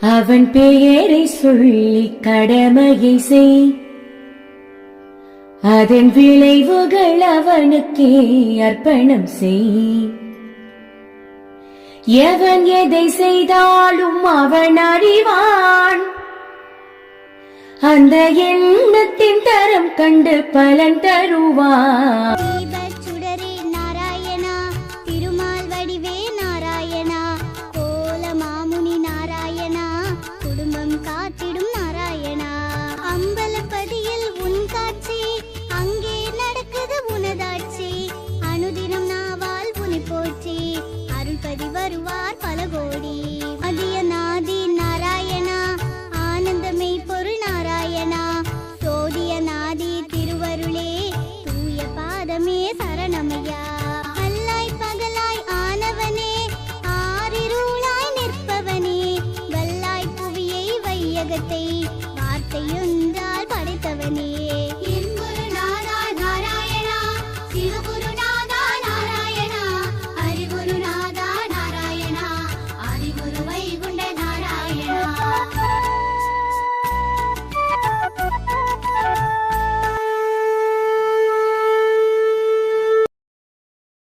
அவன் பெயரை சொல்லி கடமையை செய். அதன் விளைவுகள் அவனுக்கே அர்ப்பணம் செய். எவன் எதை செய்தாலும் அவன் அறிவான். அந்த எண்ணத்தின் தரம் கண்டு பலன் தருவான். சுடரே நாராயணா திருமால் வடிவே பதமே சரணமையா? அல்லாய் பகலாய் ஆனவனே ஆறிருளாய் நிற்பவனே வல்லாய் புவியை வையகத்தை வார்த்தையுந்தால் படைத்தவனே.